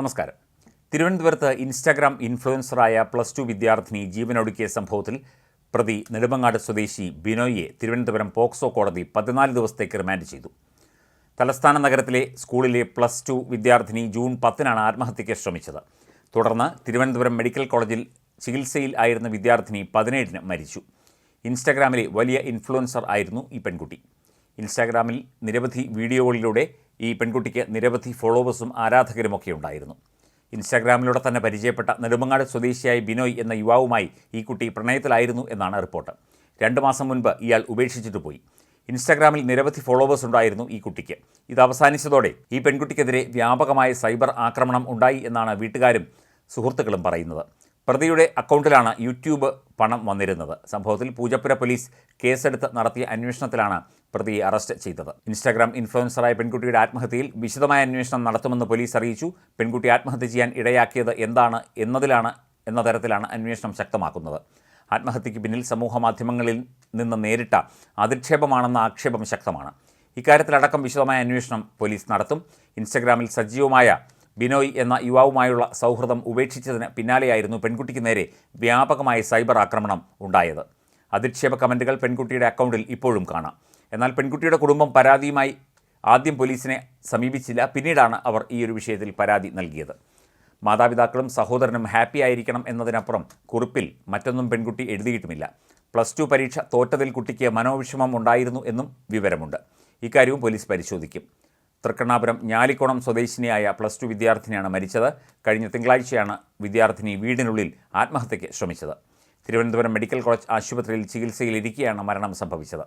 നമസ്കാരം. തിരുവനന്തപുരത്ത് Instagram ഇൻഫ്ലുവൻസറായ plus two വിദ്യാർത്ഥിനി ജീവനൊടുക്കിയ സംഭവത്തിൽ പ്രതി നെടുമങ്ങാട് സ്വദേശി ബിനോയിയെ തിരുവനന്തപുരം പോക്സോ കോടതി പതിനാല് ദിവസത്തേക്ക് റിമാൻഡ് ചെയ്തു. തലസ്ഥാന നഗരത്തിലെ സ്കൂളിലെ പ്ലസ് ടു വിദ്യാർത്ഥിനി ജൂൺ പത്തിനാണ് ആത്മഹത്യയ്ക്ക് ശ്രമിച്ചത്. തുടർന്ന് തിരുവനന്തപുരം മെഡിക്കൽ കോളേജിൽ ചികിത്സയിൽ ആയിരുന്ന വിദ്യാർത്ഥിനി പതിനേഴിന് മരിച്ചു. ഇൻസ്റ്റാഗ്രാമിലെ വലിയ ഇൻഫ്ലുവൻസർ ആയിരുന്നു ഈ പെൺകുട്ടി. ഇൻസ്റ്റാഗ്രാമിൽ നിരവധി വീഡിയോകളിലൂടെ ഈ പെൺകുട്ടിക്ക് നിരവധി ഫോളോവേഴ്സും ആരാധകരുമൊക്കെ ഉണ്ടായിരുന്നു. ഇൻസ്റ്റാഗ്രാമിലൂടെ തന്നെ പരിചയപ്പെട്ട നെടുമങ്ങാട് സ്വദേശിയായ ബിനോയ് എന്ന യുവാവുമായി ഈ കുട്ടി പ്രണയത്തിലായിരുന്നു എന്നാണ് റിപ്പോർട്ട്. രണ്ട് മാസം മുൻപ് ഇയാൾ ഉപേക്ഷിച്ചിട്ട് പോയി. ഇൻസ്റ്റാഗ്രാമിൽ നിരവധി ഫോളോവേഴ്സ് ഉണ്ടായിരുന്നു ഈ കുട്ടിക്ക്. ഇത് അവസാനിച്ചതോടെ ഈ പെൺകുട്ടിക്കെതിരെ വ്യാപകമായ സൈബർ ആക്രമണം ഉണ്ടായി എന്നാണ് വീട്ടുകാരും സുഹൃത്തുക്കളും പറയുന്നത്. പ്രതിയുടെ അക്കൗണ്ടിലാണ് യൂട്യൂബ് പണം വന്നിരുന്നത്. സംഭവത്തിൽ പൂജപ്പുര പോലീസ് കേസെടുത്ത് നടത്തിയ അന്വേഷണത്തിലാണ് പ്രതിയെ അറസ്റ്റ് ചെയ്തത്. ഇൻസ്റ്റാഗ്രാം ഇൻഫ്ലുവൻസറായ പെൺകുട്ടിയുടെ ആത്മഹത്യയിൽ വിശദമായ അന്വേഷണം നടത്തുമെന്ന് പോലീസ് അറിയിച്ചു. പെൺകുട്ടി ആത്മഹത്യ ചെയ്യാൻ ഇടയാക്കിയത് എന്താണ് എന്നതിലാണ് എന്ന തരത്തിലാണ് അന്വേഷണം ശക്തമാക്കുന്നത്. ആത്മഹത്യയ്ക്ക് പിന്നിൽ സമൂഹ മാധ്യമങ്ങളിൽ നിന്ന് നേരിട്ട അധിക്ഷേപമാണെന്ന ആക്ഷേപം ശക്തമാണ്. ഇക്കാര്യത്തിലടക്കം വിശദമായ അന്വേഷണം പോലീസ് നടത്തും. ഇൻസ്റ്റഗ്രാമിൽ സജീവമായ ബിനോയ് എന്ന യുവാവുമായുള്ള സൗഹൃദം ഉപേക്ഷിച്ചതിന് പിന്നാലെയായിരുന്നു പെൺകുട്ടിക്ക് നേരെ വ്യാപകമായ സൈബർ ആക്രമണം ഉണ്ടായത്. അധിക്ഷേപ കമന്റുകൾ പെൺകുട്ടിയുടെ അക്കൗണ്ടിൽ ഇപ്പോഴും കാണാം. എന്നാൽ പെൺകുട്ടിയുടെ കുടുംബം പരാതിയുമായി ആദ്യം പോലീസിനെ സമീപിച്ചില്ല. പിന്നീടാണ് അവർ ഈ ഒരു വിഷയത്തിൽ പരാതി നൽകിയത്. മാതാപിതാക്കളും സഹോദരനും ഹാപ്പി ആയിരിക്കണം എന്നതിനപ്പുറം കുറിപ്പിൽ മറ്റൊന്നും പെൺകുട്ടി എഴുതിയിട്ടുമില്ല. പ്ലസ് ടു പരീക്ഷ തോറ്റതിൽ കുട്ടിക്ക് മനോവിഷമം ഉണ്ടായിരുന്നു എന്നും വിവരമുണ്ട്. ഇക്കാര്യവും പോലീസ് പരിശോധിക്കും. തൃക്കണ്ണാപുരം ഞാലിക്കുളം സ്വദേശിനിയായ പ്ലസ് ടു വിദ്യാർത്ഥിനിയാണ് മരിച്ചത്. കഴിഞ്ഞ തിങ്കളാഴ്ചയാണ് വിദ്യാർത്ഥിനി വീടിനുള്ളിൽ ആത്മഹത്യയ്ക്ക് ശ്രമിച്ചത്. തിരുവനന്തപുരം മെഡിക്കൽ കോളേജ് ആശുപത്രിയിൽ ചികിത്സയിലിരിക്കെയാണ് മരണം സംഭവിച്ചത്.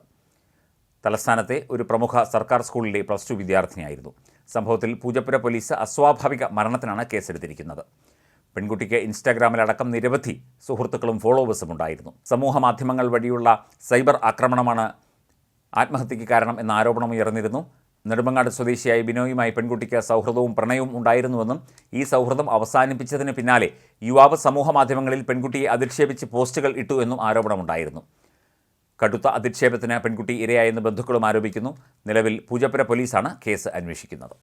തലസ്ഥാനത്തെ ഒരു പ്രമുഖ സർക്കാർ സ്കൂളിലെ പ്ലസ് ടു വിദ്യാർത്ഥിനിയായിരുന്നു. സംഭവത്തിൽ പൂജപ്പുര പോലീസ് അസ്വാഭാവിക മരണത്തിനാണ് കേസെടുത്തിരിക്കുന്നത്. പെൺകുട്ടിക്ക് ഇൻസ്റ്റാഗ്രാമിലടക്കം നിരവധി സുഹൃത്തുക്കളും ഫോളോവേഴ്സും ഉണ്ടായിരുന്നു. സമൂഹ മാധ്യമങ്ങൾ വഴിയുള്ള സൈബർ ആക്രമണമാണ് ആത്മഹത്യയ്ക്ക് കാരണം എന്ന ആരോപണം ഉയർന്നിരുന്നു. നെടുമങ്ങാട് സ്വദേശിയായ ബിനോയുമായി പെൺകുട്ടിക്ക് സൗഹൃദവും പ്രണയവും ഉണ്ടായിരുന്നുവെന്നും ഈ സൗഹൃദം അവസാനിപ്പിച്ചതിന് പിന്നാലെ യുവാവ് സമൂഹ മാധ്യമങ്ങളിൽ പെൺകുട്ടിയെ അധിക്ഷേപിച്ച് പോസ്റ്റുകൾ ഇട്ടു എന്നും ആരോപണമുണ്ടായിരുന്നു. കടുത്ത അധിക്ഷേപത്തിന് പെൺകുട്ടി ഇരയായെന്ന് ബന്ധുക്കളും ആരോപിക്കുന്നു. നിലവിൽ പൂജപ്പുര പോലീസാണ് കേസ് അന്വേഷിക്കുന്നത്.